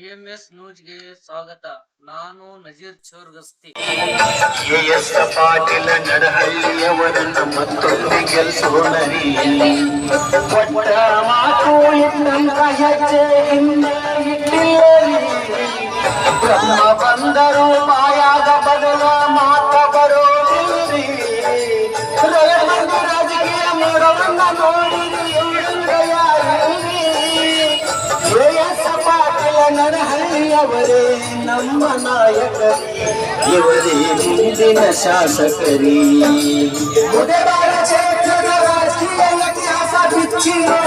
TMS ನ್ಯೂಸ್ಗೆ ಸ್ವಾಗತ. ನಾನು ನಜೀರ್ ಚೋರ್ಗಸ್ತಿ. ಕೆ ಎಸ್ ಪಾಟೀಲ ನಡಹಳ್ಳಿಯವರನ್ನ ಮತ್ತೊಂದು ಗೆಲ್ಸೋಣರಿ ಕೊಟ್ಟ ಮಾತು ಬ್ರಹ್ಮ ಬಂದರು, ಮಾಯಾದ ಬದಲ ಮಾತ ಬರೋ ರಾಜಕೀಯ ಮಾಡೋರನ್ನ ನೋಡಿರಿ. ಪಾಟೀಲ ನರಹಳ್ಳಿಯವರೇ ನಮ್ಮ ನಾಯಕರಿ ಇವರೇ ಮುಂದಿನ ಶಾಸಕರಿ ಮುದೇಬಾಳ ಕ್ಷೇತ್ರದ ರಾಜಕೀಯ ಇತಿಹಾಸ ಬಿಚ್ಚಿರೋ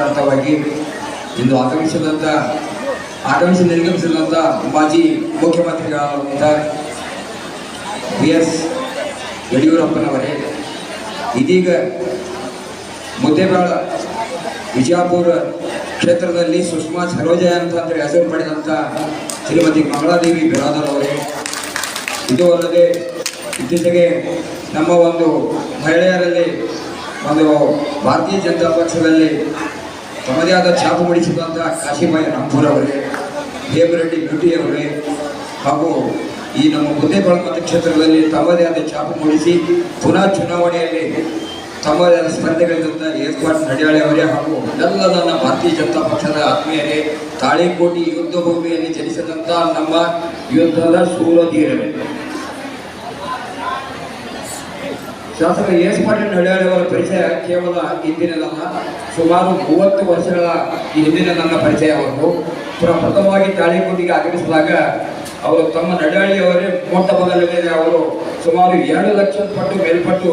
ಪ್ರಚಾರಾರ್ಥವಾಗಿ ಇಂದು ಆಗಮಿಸಿದಂಥ ಆಗಮಿಸಿ ನಿರ್ಗಮಿಸಿದಂಥ ಮಾಜಿ ಮುಖ್ಯಮಂತ್ರಿಗಳಾದಂಥ ಬಿ ಎಸ್ ಯಡಿಯೂರಪ್ಪನವರೇ, ಇದೀಗ ಮುದ್ದೇಬಾಳ ವಿಜಯಪುರ ಕ್ಷೇತ್ರದಲ್ಲಿ ಸುಷ್ಮಾ ಸರೋಜಯ ಅಂತಂದ್ರೆ ಹೆಸರು ಪಡೆದಂಥ ಶ್ರೀಮತಿ ಮಂಗಳಾದೇವಿ ಬಿರಾದರ್ ಅವರೇ. ಇದು ಅಲ್ಲದೆ ಇತ್ತೀಚೆಗೆ ನಮ್ಮ ಒಂದು ಮಹಿಳೆಯರಲ್ಲಿ ಒಂದು ಭಾರತೀಯ ಜನತಾ ಪಕ್ಷದಲ್ಲಿ ತಮ್ಮದೇ ಆದ ಛಾಪು ಮೂಡಿಸಿದಂಥ ಅವರೇ ಹೇಮರೆಡ್ಡಿ ಬ್ಯೂಟಿ ಅವರೇ ಹಾಗೂ ಈ ನಮ್ಮ ಮುದ್ದೇಬಾಳ ಮತಕ್ಷೇತ್ರದಲ್ಲಿ ತಮ್ಮದೇ ಆದ ಛಾಪು ಮೂಡಿಸಿ ಪುನಃ ಚುನಾವಣೆಯಲ್ಲಿ ತಮ್ಮದೇ ಆದ ಸ್ಪರ್ಧೆಗಳಿಂದ ಏರ್ಪಾಟ್ ನಡೆಯಾಳೆ ಅವರೇ ಹಾಗೂ ಎಲ್ಲ ನನ್ನ ಭಾರತೀಯ ಜನತಾ ಪಕ್ಷದ ಆತ್ಮೀಯರೇ, ತಾಳಿಕೋಟಿ ಯುದ್ಧ ಭೂಮಿಯಲ್ಲಿ ಜನಿಸಿದಂಥ ನಮ್ಮ ಯುದ್ಧದ ಶೂರಧೀರರೇ ಶಾಸಕ ಎಸ್ ಪಾಟೀಲ್ ನಡೆಯಾಳಿಯವರ ಪರಿಚಯ ಕೇವಲ ಇಂದಿನದಲ್ಲ ಸುಮಾರು ಮೂವತ್ತು ವರ್ಷಗಳ ಹಿಂದಿನ ನನ್ನ ಪರಿಚಯ ಅವರು ಪ್ರಪ್ರಥಮವಾಗಿ ತಾಳಿಕೋಟಿಗೆ ಆಗಮಿಸಿದಾಗ ಅವರು ತಮ್ಮ ನಡೆಯಾಳಿಯವರೇ ಮೊಟ್ಟ ಮೊದಲನೇ ಅವರು ಸುಮಾರು ಎರಡು ಲಕ್ಷ ಪಟ್ಟು ಮೇಲ್ಪಟ್ಟು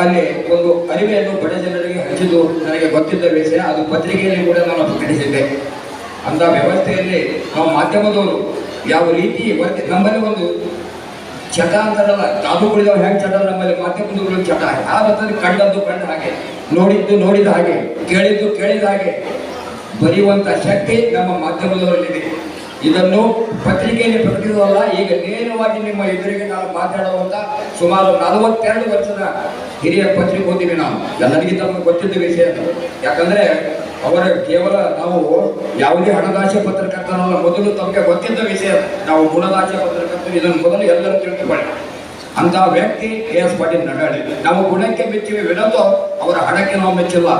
ಅಲ್ಲಿ ಒಂದು ಅರಿವೆಯನ್ನು ಬಡ ಜನರಿಗೆ ಹಂಚಿದ್ದು ನನಗೆ ಗೊತ್ತಿದ್ದ ವಿಷಯ. ಅದು ಪತ್ರಿಕೆಯಲ್ಲಿ ಕೂಡ ನಾನು ಪ್ರಕಟಿಸಿದ್ದೆ. ಅಂತ ವ್ಯವಸ್ಥೆಯಲ್ಲಿ ನಾವು ಮಾಧ್ಯಮದವರು ಯಾವ ರೀತಿ ನಮ್ಮಲ್ಲಿ ಒಂದು ಚಟ ಅಂತಾರಲ್ಲ ಕಾದು ಹೆಂಗ್ ಚಟ? ನಮ್ಮಲ್ಲಿ ಮಾಧ್ಯಮದವರು ಚಟ. ಯಾವತ್ತಂದ್ರೆ ಕಂಡದ್ದು ಕಂಡ ಹಾಗೆ. ನೋಡಿದ್ದು ನೋಡಿದ ಹಾಗೆ, ಕೇಳಿದ್ದು ಕೇಳಿದ ಹಾಗೆ. ಬರೆಯುವಂತ ಶಕ್ತಿ ನಮ್ಮ ಮಾಧ್ಯಮದವರಲ್ಲಿದೆ. ಇದನ್ನು ಪತ್ರಿಕೆಯಲ್ಲಿ ಪ್ರಕಟಿಸುವಲ್ಲ ಈಗ ನೇರವಾಗಿ ನಿಮ್ಮ ಎದುರಿಗೆ ನಾವು ಮಾತಾಡುವಂತ ಸುಮಾರು ನಲವತ್ತೆರಡು ವರ್ಷದ ಹಿರಿಯ ಪತ್ರಿಕೆ ಓದಿವಿ ನಾವು. ಎಲ್ಲರಿಗಿಂತ ಗೊತ್ತಿದ್ದ ವಿಷಯ. ಯಾಕಂದ್ರೆ ಅವರ ಕೇವಲ ನಾವು ಯಾವುದೇ ಹಣದಾಶೆ ಪತ್ರಕರ್ತನಲ್ಲ, ಮೊದಲು ತಮಗೆ ಗೊತ್ತಿದ್ದ ವಿಷಯ ನಾವು ಗುಣದಾಶೆ ಪತ್ರಕರ್ತರು, ಇದನ್ನು ಮೊದಲು ಎಲ್ಲರೂ ತಿಳಿದುಕೊಳ್ಳಿ ಅಂತ ವ್ಯಕ್ತಿ ಕೆ ಎಸ್ ಪಾಟೀಲ್ ನಗಾಡಿ. ನಾವು ಗುಣಕ್ಕೆ ಮೆಚ್ಚಿವೆ ವಿನೋದು ಅವರ ಹಣಕ್ಕೆ ನಾವು ಮೆಚ್ಚಿಲ್ಲ.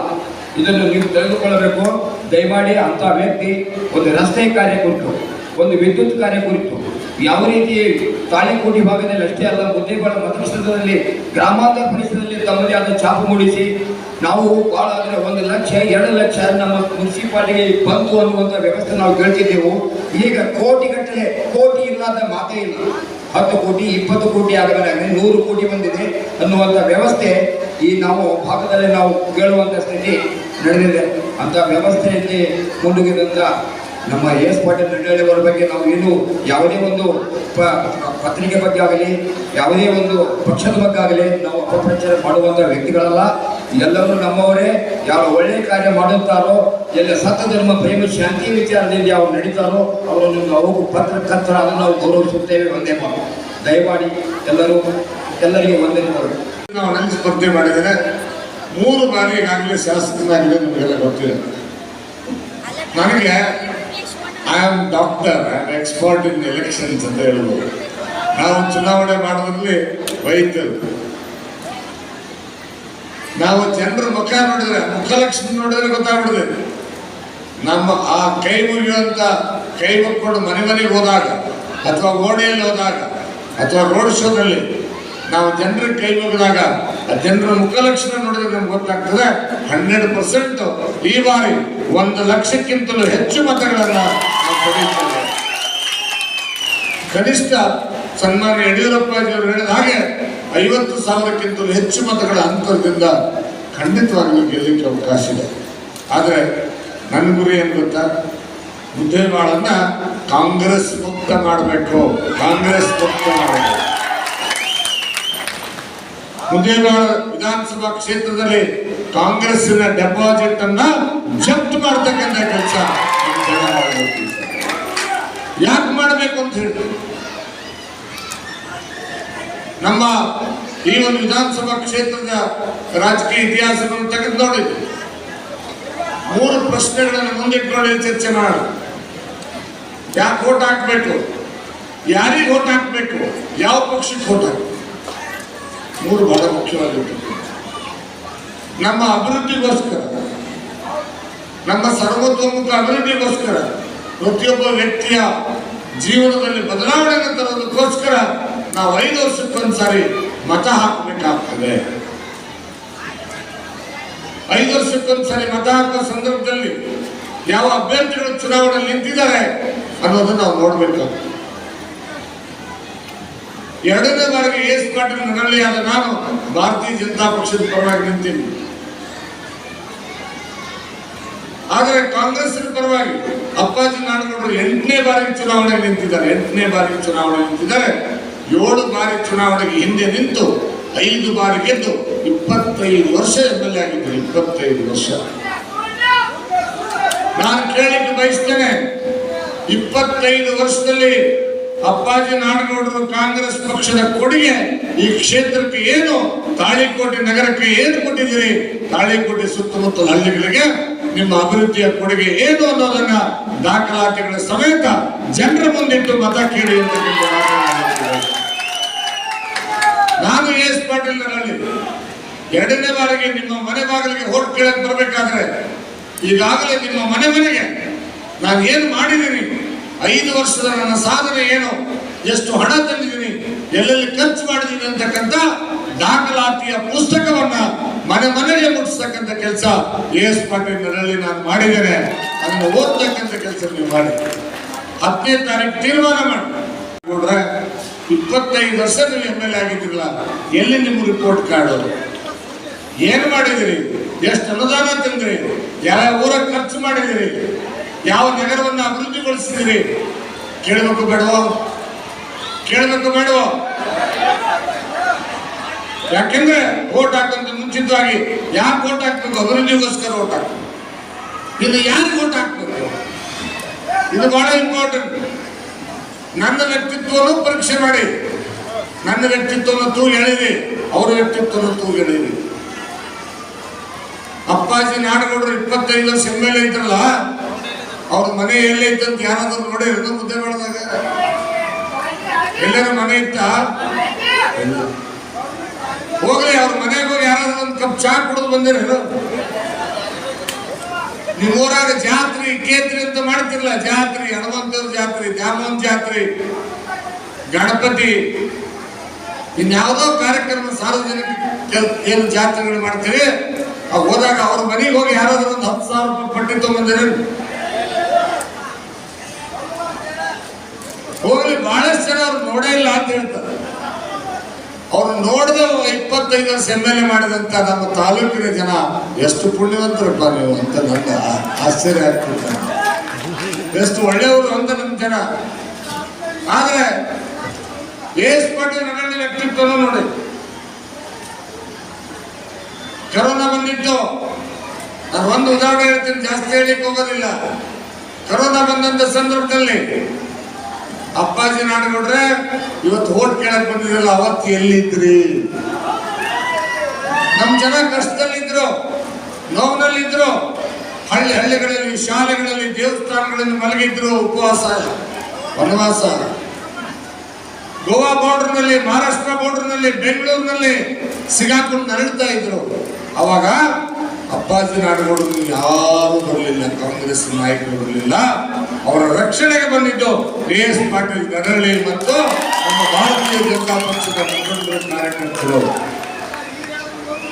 ಇದನ್ನು ನೀವು ತಿಳಿದುಕೊಳ್ಳಬೇಕು. ದಯಮಾಡಿ ಅಂತ ವ್ಯಕ್ತಿ ಒಂದು ರಸ್ತೆ ಕಾರ್ಯ ಕುರಿತು, ಒಂದು ವಿದ್ಯುತ್ ಕಾರ್ಯ ಕುರಿತು ಯಾವ ರೀತಿ ತಾಳಿಕೋಟಿ ಭಾಗದಲ್ಲಿ ಅಷ್ಟೇ ಅಲ್ಲ ಮುದ್ದೇಬಾಳ ಮತಕ್ಷೇತ್ರದಲ್ಲಿ, ಗ್ರಾಮಾಂತರ ಪರಿಸರದಲ್ಲಿ ತಮ್ಮದೇ ಆದ ಛಾಪು ಮೂಡಿಸಿ, ನಾವು ಬಹಳ ಅಂದರೆ ಒಂದು ಲಕ್ಷ, ಎರಡು ಲಕ್ಷ ನಮ್ಮ ಮುನ್ಸಿಪಾಲಿಟಿಗೆ ಬಂತು ಅನ್ನುವಂಥ ವ್ಯವಸ್ಥೆ ನಾವು ಕೇಳ್ತಿದ್ದೆವು. ಈಗ ಕೋಟಿ ಗಟ್ಟಲೆ ಕೋಟಿ ಇಲ್ಲದ ಮಾತೇ ಇಲ್ಲ. ಹತ್ತು ಕೋಟಿ, ಇಪ್ಪತ್ತು ಕೋಟಿ ಆಗಬೇಕಾದ್ರೆ ನೂರು ಕೋಟಿ ಬಂದಿದೆ ಅನ್ನುವಂಥ ವ್ಯವಸ್ಥೆ ಈ ನಾವು ಭಾಗದಲ್ಲಿ ನಾವು ಕೇಳುವಂಥ ಸ್ಥಿತಿ ನಡೆದಿದೆ. ಅಂತ ವ್ಯವಸ್ಥೆಯಲ್ಲಿ ಮುಂದುಗಿದಂಥ ನಮ್ಮ ಎಸ್ ಪಾಟೀಲ್ ನಡ್ಡಳ್ಳಿ ಅವರ ಬಗ್ಗೆ ನಾವು ಏನು ಯಾವುದೇ ಒಂದು ಪ- ಪತ್ರಿಕೆ ಬಗ್ಗೆ ಆಗಲಿ ಯಾವುದೇ ಒಂದು ಪಕ್ಷದ ಬಗ್ಗೆ ಆಗಲಿ ನಾವು ಅಪಪ್ರಚಾರ ಮಾಡುವಂಥ ವ್ಯಕ್ತಿಗಳಲ್ಲ. ಎಲ್ಲರೂ ನಮ್ಮವರೇ. ಯಾವ ಒಳ್ಳೆಯ ಕಾರ್ಯ ಮಾಡುತ್ತಾರೋ ಎಲ್ಲ ಸತ್ಯ ಧರ್ಮ ಪ್ರೇಮ ಶಾಂತಿ ವಿಚಾರದಿಂದ ಯಾವ ನಡೀತಾರೋ ಅವರನ್ನು ನಾವು ಅದನ್ನು ನಾವು ಗೌರವಿಸುತ್ತೇವೆ. ಒಂದೇ ಮಾತು. ದಯಮಾಡಿ ಎಲ್ಲರೂ ಎಲ್ಲರಿಗೆ ವಂದನೆಗಳು ನಾವು ನನಗೆ ಸ್ಪರ್ಧೆ ಮಾಡಿದರೆ ಮೂರು ಬಾರಿ ಈಗಾಗಲೇ ಶಾಸಕನಾಗಿದೆ ನಮಗೆಲ್ಲ ಗೊತ್ತಿದೆ. ನನಗೆ I am doctor and expert in elections ಅಂತ ಹೇಳ್ಬೋದು. ನಾವು ಚುನಾವಣೆ ಮಾಡೋದ್ರಲ್ಲಿ ವೈದ್ಯರು. ನಾವು ಜನರ ಮುಖ ನೋಡಿದ್ರೆ, ಮುಖಲಕ್ಷ್ಮಿ ನೋಡಿದ್ರೆ ಗೊತ್ತಾಗ್ಬಿಡುತ್ತೆ. ನಮ್ಮ ಆ ಕೈ ಮುಗಿಯುವಂತ ಕೈ ಮುಕ್ಕೊಂಡು ಮನೆ ಮನೆಗೆ ಹೋದಾಗ, ಅಥವಾ ಓಣೆಯಲ್ಲಿ ಹೋದಾಗ, ಅಥವಾ ರೋಡ್ ಶೋದಲ್ಲಿ ನಾವು ಜನರ ಕೈ ಮುಗಿದಾಗ ಜನರ ಮುಖಲಕ್ಷಣ ನೋಡಿದ್ರೆ ನಮ್ಗೆ ಗೊತ್ತಾಗ್ತದೆ, ಹನ್ನೆರಡು ಪರ್ಸೆಂಟ್ ಈ ಬಾರಿ ಒಂದು ಲಕ್ಷಕ್ಕಿಂತಲೂ ಹೆಚ್ಚು ಮತಗಳನ್ನ ಕನಿಷ್ಠ ಸನ್ಮಾನ್ಯ ಯಡಿಯೂರಪ್ಪ ಅವರು ಹೇಳಿದ ಹಾಗೆ ಐವತ್ತು ಸಾವಿರಕ್ಕಿಂತಲೂ ಹೆಚ್ಚು ಮತಗಳ ಅಂತರದಿಂದ ಖಂಡಿತವಾಗಿಯೂ ಗೆಲ್ಲಕ್ಕೆ ಅವಕಾಶ ಇದೆ. ಆದರೆ ನನ್ನ ಗುರಿ ಏನು ಗೊತ್ತಾ? ಮುದ್ದೇಬಾಳನ್ನ ಕಾಂಗ್ರೆಸ್ ಮುಕ್ತ ಮಾಡಬೇಕು. ಕಾಂಗ್ರೆಸ್ ಮುಕ್ತ ಮಾಡಬೇಕು. ಮುದ್ದೇಬಾಳ ವಿಧಾನಸಭಾ ಕ್ಷೇತ್ರದಲ್ಲಿ ಕಾಂಗ್ರೆಸ್ಸಿನ ಡೆಪಾಸಿಟ್ ಅನ್ನ ಜಪ್ತ್ ಮಾಡ್ತಕ್ಕಂಥ ಕೆಲಸ ಯಾಕೆ ಮಾಡಬೇಕು ಅಂತ ಹೇಳಿದ್ರು? ನಮ್ಮ ಈ ಒಂದು ವಿಧಾನಸಭಾ ಕ್ಷೇತ್ರದ ರಾಜಕೀಯ ಇತಿಹಾಸವನ್ನು ತೆಗೆದು ನೋಡಿ. ಮೂರು ಪ್ರಶ್ನೆಗಳನ್ನು ಮುಂದಿಟ್ಕೊಂಡು ಚರ್ಚೆ ಮಾಡಿ ಯಾಕೆ ಓಟ್ ಹಾಕ್ಬೇಕು? ಯಾರಿಗೆ ಓಟ್ ಹಾಕ್ಬೇಕು? ಯಾವ ಪಕ್ಷಕ್ಕೆ ಓಟ್ ಹಾಕ್ಬೇಕು? ಮೂರು ಬಹಳ ಮುಖ್ಯವಾಗಿರ್ತದೆ ನಮ್ಮ ಅಭಿವೃದ್ಧಿಗೋಸ್ಕರ, ನಮ್ಮ ಸರ್ವತೋಮುಖ ಅಭಿವೃದ್ಧಿಗೋಸ್ಕರ ಪ್ರತಿಯೊಬ್ಬ ವ್ಯಕ್ತಿಯ ಜೀವನದಲ್ಲಿ ಬದಲಾವಣೆಗೆ ತರೋದಕ್ಕೋಸ್ಕರ ನಾವು ಐದು ವರ್ಷಕ್ಕೊಂದ್ಸಾರಿ ಮತ ಹಾಕಬೇಕಾಗ್ತದೆ. ಐದು ವರ್ಷಕ್ಕೊಂದ್ಸರಿ ಮತ ಹಾಕೋ ಸಂದರ್ಭದಲ್ಲಿ ಯಾವ ಅಭ್ಯರ್ಥಿಗಳು ಚುನಾವಣೆ ನಿಂತಿದ್ದಾರೆ ಅನ್ನೋದನ್ನ ನಾವು ನೋಡ್ಬೇಕಾಗ್ತದೆ. ಎರಡನೇ ಬಾರಿಗೆ ಎಸ್ ಪಾಟೀಲ್ ಆದ ನಾನು ಭಾರತೀಯ ಜನತಾ ಪಕ್ಷದ ಪರವಾಗಿ ನಿಂತೀನಿ. ಆದರೆ ಕಾಂಗ್ರೆಸ್ ಪರವಾಗಿ ಅಪ್ಪಾಜಿ ನಾಡಗೌಡರು ಎಂಟನೇ ಬಾರಿ ಚುನಾವಣೆ ನಿಂತಿದ್ದಾರೆ, ಎಂಟನೇ ಬಾರಿ ಚುನಾವಣೆ ನಿಂತಿದ್ದಾರೆ. ಏಳು ಬಾರಿ ಚುನಾವಣೆಗೆ ಹಿಂದೆ ನಿಂತು ಐದು ಬಾರಿ ಗೆದ್ದು ಇಪ್ಪತ್ತೈದು ವರ್ಷ ಎಂ ಎಲ್ ಎ ಆಗಿದ್ದರು, ಇಪ್ಪತ್ತೈದು ವರ್ಷ. ನಾನು ಕೇಳಲಿಕ್ಕೆ ಬಯಸ್ತೇನೆ, ಇಪ್ಪತ್ತೈದು ವರ್ಷದಲ್ಲಿ ಅಪ್ಪಾಜಿ ನಾಡಗೌಡರು ಕಾಂಗ್ರೆಸ್ ಪಕ್ಷದ ಕೊಡುಗೆ ಈ ಕ್ಷೇತ್ರಕ್ಕೆ ಏನು? ತಾಳಿಕೋಟೆ ನಗರಕ್ಕೆ ಏನು ಕೊಟ್ಟಿದ್ದೀರಿ? ತಾಳಿಕೋಟೆ ಸುತ್ತಮುತ್ತಲ ಹಳ್ಳಿಗಳಿಗೆ ನಿಮ್ಮ ಅಭಿವೃದ್ಧಿಯ ಕೊಡುಗೆ ಏನು ಅನ್ನೋದನ್ನ ದಾಖಲಾತಿಗಳ ಸಮೇತ ಜನರ ಮುಂದಿಟ್ಟು ಮತ ಕೇಳಿ ಅಂತ ನಾನು ಎಸ್ ಪಾಟೀಲ್ ಎರಡನೇ ಬಾರಿಗೆ ನಿಮ್ಮ ಮನೆ ಬಾಗಿಲಿಗೆ ಹೋಟ್ ಕೇಳಕ್ ಬರ್ಬೇಕಾದ್ರೆ ಈಗಾಗಲೇ ನಿಮ್ಮ ಮನೆ ಮನೆಗೆ ನಾನು ಏನು ಮಾಡಿದ್ದೀನಿ? ಐದು ವರ್ಷದ ನನ್ನ ಸಾಧನೆ ಏನು? ಎಷ್ಟು ಹಣ ತಂದಿದ್ದೀನಿ? ಎಲ್ಲೆಲ್ಲಿ ಖರ್ಚು ಮಾಡಿದ್ದೀನಿ ಅಂತಕ್ಕಂಥ ದಾಖಲಾತಿಯ ಪುಸ್ತಕವನ್ನ ಮನೆ ಮನೆಗೆ ಮುಟ್ಟಿಸ್ತಕ್ಕಂಥ ಕೆಲಸ ಎ ಎಸ್ ಪಾಟೀಲ್ ನಾನು ಮಾಡಿದ್ದೇನೆ. ಅದನ್ನು ಓದ್ತಕ್ಕಂಥ ಕೆಲಸ ನೀವು ಮಾಡಿ ಹತ್ತನೇ ತಾರೀಕು ತೀರ್ಮಾನ ನೋಡ್ರೆ ಇಪ್ಪತ್ತೈದು ವರ್ಷ ನೀವು ಎಂ ಎಲ್ ಎ ಆಗಿದ್ದಿರಲ್ಲ, ಎಲ್ಲಿ ನಿಮ್ಮ ರಿಪೋರ್ಟ್ ಕಾರ್ಡ್ ಏನು ಮಾಡಿದಿರಿ ಎಷ್ಟು ಅನುದಾನ ತಂದ್ರಿ? ಯಾವ ಊರ ಖರ್ಚು ಮಾಡಿದಿರಿ ಯಾವ ನಗರವನ್ನು ಅಭಿವೃದ್ಧಿಗೊಳಿಸಿದಿರಿ ಕೇಳಬೇಕು ಬೇಡವೋ? ಕೇಳಬೇಕು ಬೇಡವೋ? ಯಾಕೆಂದ್ರೆ ಓಟ್ ಹಾಕಂತ ಮುಂಚಿತವಾಗಿ ಯಾಕೆ ಓಟ್ ಹಾಕ್ಬೇಕು? ಅಭಿವೃದ್ಧಿಗೋಸ್ಕರ ಓಟ್ ಹಾಕ್ಬೇಕು. ಇದು ಯಾರಿಗೆ ಓಟ್ ಹಾಕ್ಬೇಕು? ಇದು ಬಹಳ ಇಂಪಾರ್ಟೆಂಟ್ ನನ್ನ ವ್ಯಕ್ತಿತ್ವವನ್ನು ಪರೀಕ್ಷೆ ಮಾಡಿ. ನನ್ನ ವ್ಯಕ್ತಿತ್ವವನ್ನು ತೂ ಎಳೀರಿ ಅವರ ವ್ಯಕ್ತಿತ್ವವನ್ನು ತೂ ಎಳೀರಿ ಅಪ್ಪಾಜಿ ನಾಡಗೌಡರು ಇಪ್ಪತ್ತೈದು ವರ್ಷ ಎಂ ಎಲ್ ಎ ಇದ್ರಲ್ಲ, ಅವ್ರ ಮನೆ ಎಲ್ಲಿ ಇದ್ದಂತ ಯಾರಾದ್ರೂ ನೋಡಿ ಮುದ್ದೆ ಮಾಡಿದಾಗ? ಎಲ್ಲರ ಮನೆ ಇತ್ತ. ಹೋಗ್ಲಿ, ಅವ್ರ ಮನೆಗೆ ಹೋಗಿ ಯಾರಾದ್ರೂ ಒಂದು ಕಪ್ ಚಾ ಕುಡಿದು ಬಂದಿರೇನು ನಿಮ್ಮೂರಾಗ ಜಾತ್ರೆ, ಕೇತ್ರಿ ಅಂತ ಮಾಡ್ತಿರ್ಲ ಜಾತ್ರೆ ಹನುಮಂತರ ಜಾತ್ರೆ ದ್ಯಾಮೋನ್ ಜಾತ್ರೆ, ಗಣಪತಿ, ಇನ್ಯಾವುದೋ ಕಾರ್ಯಕ್ರಮ ಸಾರ್ವಜನಿಕ ಏನು ಜಾತ್ರೆಗಳು ಮಾಡ್ತೀರಿ, ಆ ಹೋದಾಗ ಅವ್ರ ಮನೆಗೆ ಹೋಗಿ ಯಾರಾದ್ರೂ ಒಂದು ಹತ್ತು ಸಾವಿರ ರೂಪಾಯಿ ಪಟ್ಟಿ ತಗೊಂಬಂದಿರ. ಹೋಗ್ಲಿ, ಬಹಳಷ್ಟು ಜನ ಅವ್ರು ನೋಡೇ ಇಲ್ಲ ಅಂತ ಹೇಳ್ತಾರೆ. ಅವ್ರು ನೋಡಿದ್ರೆ ಇಪ್ಪತ್ತೈದು ವರ್ಷ ಎಂ ಎಲ್ ಎ ಮಾಡಿದಂತ ನಮ್ಮ ತಾಲೂಕಿನ ಜನ ಎಷ್ಟು ಪುಣ್ಯವಂತರಪ್ಪ ನೀವು ಅಂತ ನನ್ನ ಆಶ್ಚರ್ಯ ಆಗ್ತದೆ. ಎಷ್ಟು ಒಳ್ಳೆಯವರು ಅಂತ ನಮ್ಮ ಜನ. ಆದ್ರೆ ಎಸ್ ಪಾಟೀಲ್ ನಗರ ವ್ಯಕ್ತಿತ್ವ ನೋಡಿ. ಕರೋನಾ ಬಂದಿತ್ತು. ನಾನು ಒಂದು ಉದಾಹರಣೆ ಹೇಳ್ತೀನಿ, ಜಾಸ್ತಿ ಹೇಳಿಕ್ ಹೋಗೋದಿಲ್ಲ. ಕರೋನಾ ಬಂದಂತ ಸಂದರ್ಭದಲ್ಲಿ ಅಪ್ಪಾಜಿ ನಾಡಗೌಡ್ರೆ ಇವತ್ತು ಓಟ್ ಕೇಳಕ್ ಬಂದಿದ್ರಲ್ಲ, ಅವತ್ತು ಎಲ್ಲಿದ್ರಿ? ನಮ್ ಜನ ಕಷ್ಟದಲ್ಲಿದ್ರು, ನೋವಿನಲ್ಲಿದ್ರು, ಹಳ್ಳಿ ಹಳ್ಳಿಗಳಲ್ಲಿ, ಶಾಲೆಗಳಲ್ಲಿ, ದೇವಸ್ಥಾನಗಳಲ್ಲಿ ಮಲಗಿದ್ರು, ಉಪವಾಸ ವನವಾಸ ಗೋವಾ ಬಾರ್ಡರ್ನಲ್ಲಿ, ಮಹಾರಾಷ್ಟ್ರ ಬಾರ್ಡರ್ನಲ್ಲಿ, ಬೆಂಗಳೂರಿನಲ್ಲಿ ಸಿಗಾಕೊಂಡು ನರಳ್ತಾ ಇದ್ರು. ಅವಾಗ ಅಪ್ಪಾಜಿ ನಾಡಗೌಡರು ಯಾರು ಬರಲಿಲ್ಲ, ಕಾಂಗ್ರೆಸ್ ನಾಯಕರು ಬರಲಿಲ್ಲ. ಅವರ ರಕ್ಷಣೆಗೆ ಬಂದಿದ್ದು ಕೆ ಎಸ್ ಪಾಟೀಲ್ ಮತ್ತು ನಮ್ಮ ಭಾರತೀಯ ಜನತಾ ಪಕ್ಷದ ಮುಖಂಡರು, ಕಾರ್ಯಕರ್ತರು.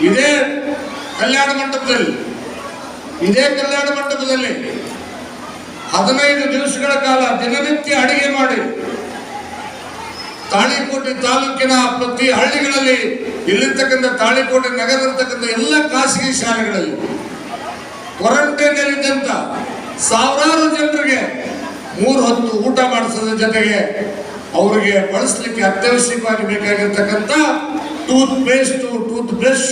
ಇದೇ ಕಲ್ಯಾಣ ಮಂಟಪದಲ್ಲಿ, ಇದೇ ಕಲ್ಯಾಣ ಮಂಟಪದಲ್ಲಿ ಹದಿನೈದು ದಿವಸಗಳ ಕಾಲ ದಿನನಿತ್ಯ ಅಡಿಗೆ ಮಾಡಿ ತಾಳಿಕೋಟೆ ತಾಲೂಕಿನ ಪ್ರತಿ ಹಳ್ಳಿಗಳಲ್ಲಿ, ಇಲ್ಲಿರ್ತಕ್ಕಂಥ ತಾಳಿಕೋಟೆ ನಗರ ಇರ್ತಕ್ಕಂಥ ಎಲ್ಲ ಖಾಸಗಿ ಶಾಲೆಗಳಲ್ಲಿ ಕ್ವಾರಂಟೈನ್ ಇದ್ದಂತ ಸಾವಿರಾರು ಜನರಿಗೆ ಮೂರು ಹತ್ತು ಊಟ ಮಾಡಿಸೋದ್ರ ಜೊತೆಗೆ ಅವರಿಗೆ ಬಳಸಲಿಕ್ಕೆ ಅತ್ಯವಶ್ಯಕವಾಗಿ ಬೇಕಾಗಿರ್ತಕ್ಕಂಥ ಟೂತ್ ಪೇಸ್ಟ್ ಟೂತ್ ಬ್ರಷ್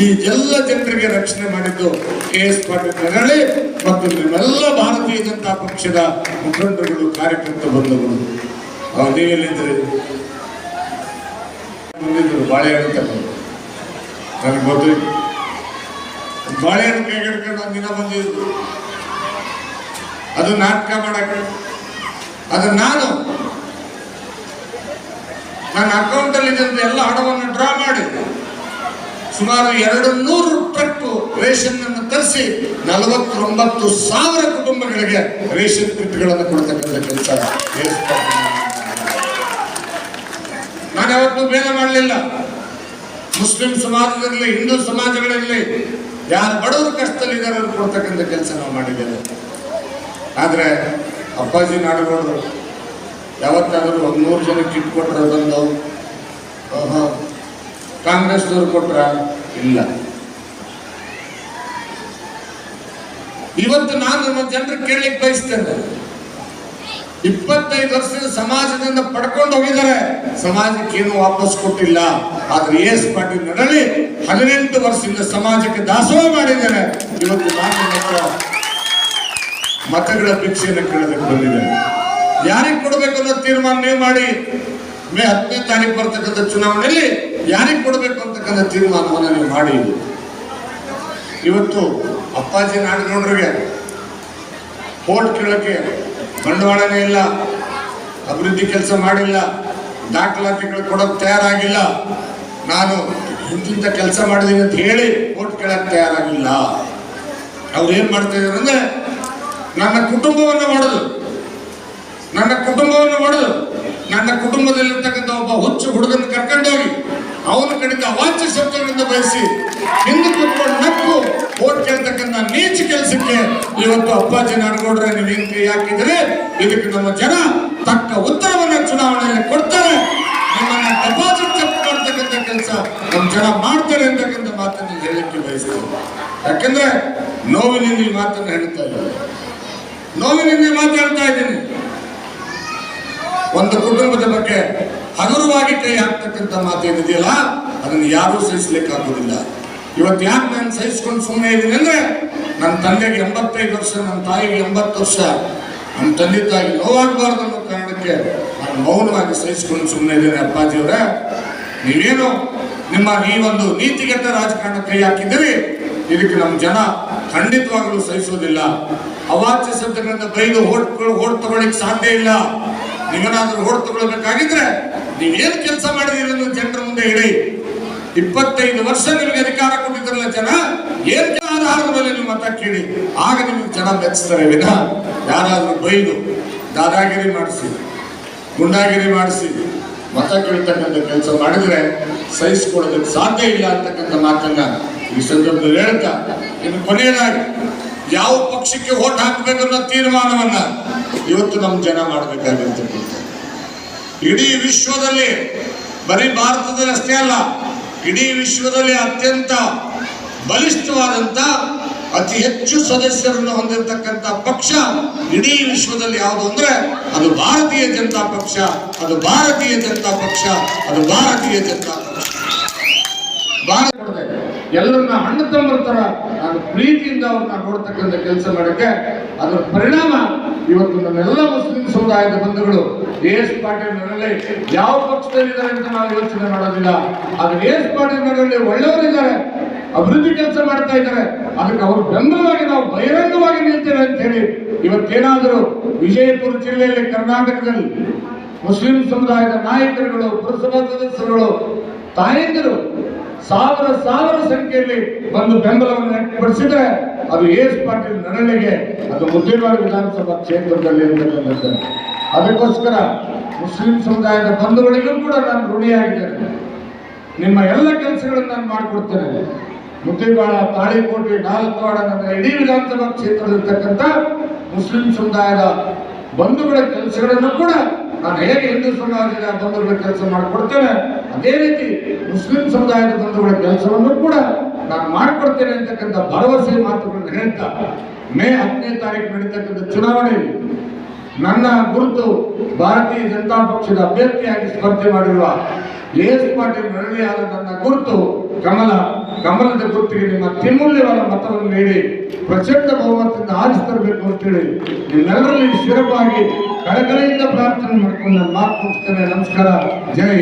ಈ ಎಲ್ಲ ಜನರಿಗೆ ರಕ್ಷಣೆ ಮಾಡಿದ್ದು ಕೆ ಎಸ್ ಪಾಟೀಲ್ ಮತ್ತು ನಿಮ್ಮೆಲ್ಲ ಭಾರತೀಯ ಜನತಾ ಪಕ್ಷದ ಮುಖಂಡರುಗಳು ಕಾರ್ಯಕರ್ತ ಬಂಧುಗಳು. ಅವ್ರು ನೀವೆಲ್ಲಿದ್ರಿ ಬಂದಿದ್ರು ಬಾಳೆಹಣ್ಣು ತಗೊಂಡು. ನನಗೆ ಬಾಳೆಹಣ್ಣು ಕೈಗೆಡ್ಕೊಂಡು ಒಂದಿನ ಬಂದಿದ್ರು ಅದು ನಾಟಕ ಮಾಡಕ್ಕೆ. ಅದು ನಾನು. ನನ್ನ ಅಕೌಂಟ್ ಅಲ್ಲಿ ಇದ್ದಂತ ಎಲ್ಲ ಹಣವನ್ನು ಡ್ರಾ ಮಾಡಿ. ಸುಮಾರು ಎರಡು ನೂರು ಟ್ರಕ್ ರೇಷನ್ ಅನ್ನು ತರಿಸಿ ನಲವತ್ತೊಂಬತ್ತು ಸಾವಿರ ಕುಟುಂಬಗಳಿಗೆ ರೇಷನ್ ಕಿಟ್ಗಳನ್ನು ಕೊಡ್ತಕ್ಕಂಥ ಕೆಲಸ. ಯಾವತ್ತೂ ಭೇದ ಮಾಡಲಿಲ್ಲ. ಮುಸ್ಲಿಂ ಸಮಾಜದಲ್ಲಿ ಹಿಂದೂ ಸಮಾಜಗಳಲ್ಲಿ ಯಾರು ಬಡವರು ಕಷ್ಟದಲ್ಲಿದ್ದಾರೆ ಅವ್ರು ಕೊಡ್ತಕ್ಕಂಥ ಕೆಲಸ ನಾವು ಮಾಡಿದ್ದೇವೆ. ಆದರೆ ಅಪ್ಪಾಜಿ ನಾಡಗೌಡರು ಯಾವತ್ತಾದರೂ ಒಂದು ನೂರು ಜನಕ್ಕೆ ಕಿಟ್ ಕೊಟ್ಟರೆ ಬಂದು ಆಹಾ, ಕಾಂಗ್ರೆಸ್ನವ್ರು ಕೊಟ್ರ? ಇಲ್ಲ. ಇವತ್ತು ನಾನು ನಮ್ಮ ಜನರು ಕೇಳಲಿಕ್ಕೆ ಬಯಸ್ತೇನೆ. ಇಪ್ಪತ್ತೈದು ವರ್ಷದ ಸಮಾಜದಿಂದ ಪಡ್ಕೊಂಡು ಹೋಗಿದ್ದಾರೆ. ಸಮಾಜಕ್ಕೆ ಏನು ವಾಪಸ್ ಕೊಟ್ಟಿಲ್ಲ. ಆದ್ರೆ ಎಸ್ ಪಾಟೀಲ್ ನಡಲಿ ಹದಿನೆಂಟು ವರ್ಷದಿಂದ ಸಮಾಜಕ್ಕೆ ದಾಸೋಹ ಮಾಡಿದ್ದಾರೆ. ಇವತ್ತು ನಾನು ಮತಗಳ ಭಿಕ್ಷೆಯನ್ನು ಕೇಳೋದಕ್ಕೆ ಬಂದಿದೆ. ಯಾರಿಗೆ ಕೊಡಬೇಕು ಅನ್ನೋ ತೀರ್ಮಾನ ಮಾಡಿ. ಮೇ ಹತ್ತನೇ ತಾರೀಕು ಬರ್ತಕ್ಕಂಥ ಚುನಾವಣೆಯಲ್ಲಿ ಯಾರಿಗೆ ಕೊಡಬೇಕು ಅಂತಕ್ಕಂಥ ತೀರ್ಮಾನವನ್ನು ನೀವು ಮಾಡಿ. ಇವತ್ತು ಅಪ್ಪಾಜಿ ನಾಡಗೌಡರಿಗೆ ಓಟ್ ಕೇಳಕ್ಕೆ ಬಂಡವಾಳನೇ ಇಲ್ಲ, ಅಭಿವೃದ್ಧಿ ಕೆಲಸ ಮಾಡಿಲ್ಲ, ದಾಖಲಾತಿಗಳು ಕೊಡೋಕೆ ತಯಾರಾಗಿಲ್ಲ. ನಾನು ಇಂತಿಂತ ಕೆಲಸ ಮಾಡಿದ್ದೀನಿ ಅಂತ ಹೇಳಿ ಓಟ್ ಕೇಳಕ್ಕೆ ತಯಾರಾಗಿಲ್ಲ. ಅವ್ರು ಏನು ಮಾಡ್ತಾ ಇದಾರೆ ಅಂದ್ರೆ, ನನ್ನ ಕುಟುಂಬವನ್ನು ಮಾಡೋದು ನನ್ನ ಕುಟುಂಬವನ್ನು ಮಾಡೋದು ನನ್ನ ಕುಟುಂಬದಲ್ಲಿರ್ತಕ್ಕಂಥ ಒಬ್ಬ ಹುಚ್ಚು ಹುಡುಗನ ಕರ್ಕೊಂಡೋಗಿ ಅವನ ಕಡೆಯಿಂದ ಅವಾಚ್ಯ ಶಬ್ದಗಳಿಂದ ಬಯಸಿ ಹಿಂದೆ ಕುತ್ಕೊಂಡು ನಕ್ಕು ಓಟ್ ಕೇಳ್ತಕ್ಕಂಥ ನೀಚ ಕೆಲಸಕ್ಕೆ ಇವತ್ತು ಅಪ್ಪಾಜಿ ನಾಡಗೌಡ್ರೆ, ನೀವು ಹಿಂಗೆ ಹಾಕಿದ್ರೆ ಇದಕ್ಕೆ ನಮ್ಮ ಜನ ತಕ್ಕ ಉತ್ತರವನ್ನ ಚುನಾವಣೆಯಲ್ಲಿ ಕೊಡ್ತಾರೆ. ನಿಮ್ಮನ್ನ ಡೆಪಾಸಿಟ್ ಚೆಕ್ ಮಾಡ್ತಕ್ಕಂಥ ಕೆಲಸ ನಮ್ಮ ಜನ ಮಾಡ್ತಾರೆ ಅಂತಕ್ಕಂಥ ಮಾತನ್ನು ಹೇಳಲಿಕ್ಕೆ ಬಯಸ್ತೇನೆ. ಯಾಕಂದ್ರೆ ನೋವಿನಿಂದ ಈ ಮಾತನ್ನು ಹೇಳ್ತಾ ಇದ್ದಾರೆ ನೋವಿನಿಂದ ಮಾತಾಡ್ತಾ ಇದ್ದೀನಿ. ಒಂದು ಕುಟುಂಬದ ಬಗ್ಗೆ ಹಗುರವಾಗಿ ಕೈ ಹಾಕ್ತಕ್ಕಂಥ ಮಾತೇನಿದೆಯಲ್ಲ ಅದನ್ನು ಯಾರೂ ಸಹಿಸ್ಲಿಕ್ಕೆ ಆಗೋದಿಲ್ಲ ಇವತ್ತು ಯಾಕೆ ನಾನು ಸಹಿಸ್ಕೊಂಡು ಸುಮ್ಮನೆ ಇದ್ದೀನಿ ಅಂದ್ರೆ ನನ್ನ ತಂದೆಗೆ ಎಂಬತ್ತೈದು ವರ್ಷ ನನ್ನ ತಾಯಿಗೆ ಎಂಬತ್ತು ವರ್ಷ. ನಮ್ಮ ತಂದೆ ತಾಯಿ ನೋವಾಗಬಾರ್ದು ಅನ್ನೋ ಕಾರಣಕ್ಕೆ ನಾನು ಮೌನವಾಗಿ ಸಹಿಸ್ಕೊಂಡು ಸುಮ್ಮನೆ ಇದ್ದೇನೆ ಅಪ್ಪಾಜಿಯವರೇ ನೀವೇನು ನಿಮ್ಮ ಈ ಒಂದು ನೀತಿಗೆಟ್ಟ ರಾಜಕಾರಣ ಕೈ ಹಾಕಿದ್ದೀರಿ? ಇದಕ್ಕೆ ನಮ್ಮ ಜನ ಖಂಡಿತವಾಗಲೂ ಸಹಿಸೋದಿಲ್ಲ. ಅವಾಚ್ಯ ಶಬ್ದಗಳಿಂದ ಬೈದು ಹೋಟ್ ಹೋಟ್ ತಗೊಳ್ಳಿಕ್ಕೆ ಸಾಧ್ಯ ಇಲ್ಲ. ನೀವೇನಾದ್ರೂ ಹೋಟ್ ತಗೊಳ್ಬೇಕಾಗಿದ್ರೆ ನೀವೇನ್ ಕೆಲಸ ಮಾಡಿದಿರಿ ಜನರ ಮುಂದೆ ಹೇಳಿ ಇಪ್ಪತ್ತೈದು ವರ್ಷ ನಿಮಗೆ ಅಧಿಕಾರ ಕೊಟ್ಟಿದ್ರಲ್ಲ ಜನ, ಏನ್ ಆಧಾರದ ಮೇಲೆ ನೀವು ಮತ ಕೇಳಿ ಆಗ ನಿಮಗೆ ಜನ ಮೆಚ್ಚಿಸ್ತಾರೆ ವಿನ ಯಾರಾದ್ರೂ ಬೈದು, ದಾದಾಗಿರಿ ಮಾಡಿಸಿ, ಗುಂಡಾಗಿರಿ ಮಾಡಿಸಿ, ಮತ ಕೇಳ್ತಕ್ಕಂಥ ಕೆಲಸ ಮಾಡಿದ್ರೆ ಸಹಿಸ್ಕೊಳ್ಳೋದಕ್ಕೆ ಸಾಧ್ಯ ಇಲ್ಲ ಅಂತಕ್ಕಂಥ ಮಾತನ್ನ ಈ ಸಂದರ್ಭದಲ್ಲಿ ಹೇಳ್ತಾ, ಇನ್ನು ಕೊನೆಯದಾಗಿ, ಯಾವ ಪಕ್ಷಕ್ಕೆ ಓಟ್ ಹಾಕಬೇಕು ಅನ್ನೋ ತೀರ್ಮಾನವನ್ನ ಇವತ್ತು ನಮ್ಮ ಜನ ಮಾಡಬೇಕಾಗಿರ್ತಕ್ಕಂಥ ಇಡೀ ವಿಶ್ವದಲ್ಲಿ, ಬರೀ ಭಾರತದಲ್ಲಿ ಅಷ್ಟೇ ಅಲ್ಲ, ಇಡೀ ವಿಶ್ವದಲ್ಲಿ ಅತ್ಯಂತ ಬಲಿಷ್ಠವಾದಂತ, ಅತಿ ಹೆಚ್ಚು ಸದಸ್ಯರನ್ನು ಹೊಂದಿರತಕ್ಕಂತ ಪಕ್ಷ ಇಡೀ ವಿಶ್ವದಲ್ಲಿ ಯಾವುದು ಅಂದ್ರೆ, ಅದು ಭಾರತೀಯ ಜನತಾ ಪಕ್ಷ, ಅದು ಭಾರತೀಯ ಜನತಾ ಪಕ್ಷ, ಅದು ಭಾರತೀಯ ಜನತಾ ಪಕ್ಷ. ಭಾರತ ಎಲ್ಲರನ್ನ ಅಣ್ಣ ತಮ್ಮರ ತರ ಪ್ರೀತಿಯಿಂದ ಅವ್ರನ್ನ ನೋಡ್ತಕ್ಕಂಥ ಕೆಲಸ ಮಾಡಕ್ಕೆ ಅದರ ಪರಿಣಾಮ ಇವತ್ತು ನಮ್ಮೆಲ್ಲ ಮುಸ್ಲಿಂ ಸಮುದಾಯದ ಬಂಧುಗಳು ಎಸ್ ಪಾಟೀಲ್ ನರಲ್ಲಿ ಯಾವ ಪಕ್ಷದಲ್ಲಿದ್ದಾರೆ ಅಂತ ನಾವು ಯೋಚನೆ ಮಾಡೋದಿಲ್ಲ. ಆದ್ರೆ ಎಸ್ ಪಾಟೀಲ್ ನರಲ್ಲಿ ಒಳ್ಳೆಯವರಿದ್ದಾರೆ ಅಭಿವೃದ್ಧಿ ಕೆಲಸ ಮಾಡ್ತಾ ಇದ್ದಾರೆ. ಅದಕ್ಕೆ ಅವರು ಬೆಂಬಲವಾಗಿ ನಾವು ಬಹಿರಂಗವಾಗಿ ನಿಲ್ತೇವೆ ಅಂತ ಹೇಳಿ ಇವತ್ತೇನಾದರೂ ವಿಜಯಪುರ ಜಿಲ್ಲೆಯಲ್ಲಿ ಕರ್ನಾಟಕದಲ್ಲಿ ಮುಸ್ಲಿಂ ಸಮುದಾಯದ ನಾಯಕರುಗಳು, ಪುರಸಭಾ ಸದಸ್ಯರುಗಳು, ತಾಯಂದಿರು ಸಾವಿರ ಸಾವಿರ ಸಂಖ್ಯೆಯಲ್ಲಿ ಬಂದು ಬೆಂಬಲವನ್ನು ವ್ಯಕ್ತಪಡಿಸಿದ್ರೆ ಅದು ಎಸ್ ಪಾಟೀಲ್ ನರಳಿಗೆ, ಅದು ಮುದ್ದೇವಾಡ ವಿಧಾನಸಭಾ ಕ್ಷೇತ್ರದಲ್ಲಿ ಇರತಕ್ಕಂಥದ್ದು ಅದಕ್ಕೋಸ್ಕರ ಮುಸ್ಲಿಂ ಸಮುದಾಯದ ಬಂಧುಗಳಿಗೂ ಕೂಡ ನಾನು ಋಣಿಯಾಗಿದ್ದೇನೆ. ನಿಮ್ಮ ಎಲ್ಲ ಕೆಲಸಗಳನ್ನು ನಾನು ಮಾಡಿಕೊಡ್ತೇನೆ. ಮುದ್ದೇವಾಡ, ತಾಳಿಕೋಟೆ, ನಾಲ್ಕವಾಡ ನನ್ನ ಇಡೀ ವಿಧಾನಸಭಾ ಕ್ಷೇತ್ರದಲ್ಲಿರ್ತಕ್ಕಂಥ ಮುಸ್ಲಿಂ ಸಮುದಾಯದ ಬಂಧುಗಳ ಕೆಲಸಗಳನ್ನು ಕೂಡ ನಾನು ಹೇಗೆ ಹಿಂದೂ ಸಮಾಜದ ಬಂಧುಗಳ ಕೆಲಸ ಮಾಡಿಕೊಡ್ತೇನೆ, ಅದೇ ರೀತಿ ಮುಸ್ಲಿಂ ಸಮುದಾಯದ ಬಂಧುಗಳ ಕೆಲಸವನ್ನು ಕೂಡ ನಾನು ಮಾಡಿಕೊಡ್ತೇನೆ ಅಂತಕ್ಕಂಥ ಭರವಸೆ ಮಾತುಗಳನ್ನು ಹೇಳ್ತಾ, ಮೇ ಹತ್ತನೇ ತಾರೀಕು ನಡೀತಕ್ಕಂಥ ಚುನಾವಣೆಯಲ್ಲಿ ನನ್ನ ಗುರುತು ಭಾರತೀಯ ಜನತಾ ಪಕ್ಷದ ಅಭ್ಯರ್ಥಿಯಾಗಿ ಸ್ಪರ್ಧೆ ಮಾಡಿರುವ ಎಸ್ ಪಾಟೀಲ್ ನರಳಿಯಾದ ನನ್ನ ಗುರುತು ಕಮಲ, ಕಮಲದ ಗುರುತಿಗೆ ನಿಮ್ಮ ಅತ್ಯಮೂಲ್ಯವಾದ ಮತವನ್ನು ನೀಡಿ, ಪ್ರಚಂಡ ಬಹುಮತದಿಂದ ಆರಿಸಿ ತರಬೇಕು ಅಂತೇಳಿ ನಿಮ್ಮೆಲ್ಲರಲ್ಲಿ ಶಿರವಾಗಿ ಕಳಕಳಿಯಿಂದ ಪ್ರಾರ್ಥನೆ ಮಾಡ್ಕೊಂಡು ನಾನು ಮಾತು ಮುಗಿಸ್ತೇನೆ ನಮಸ್ಕಾರ ಜೈ.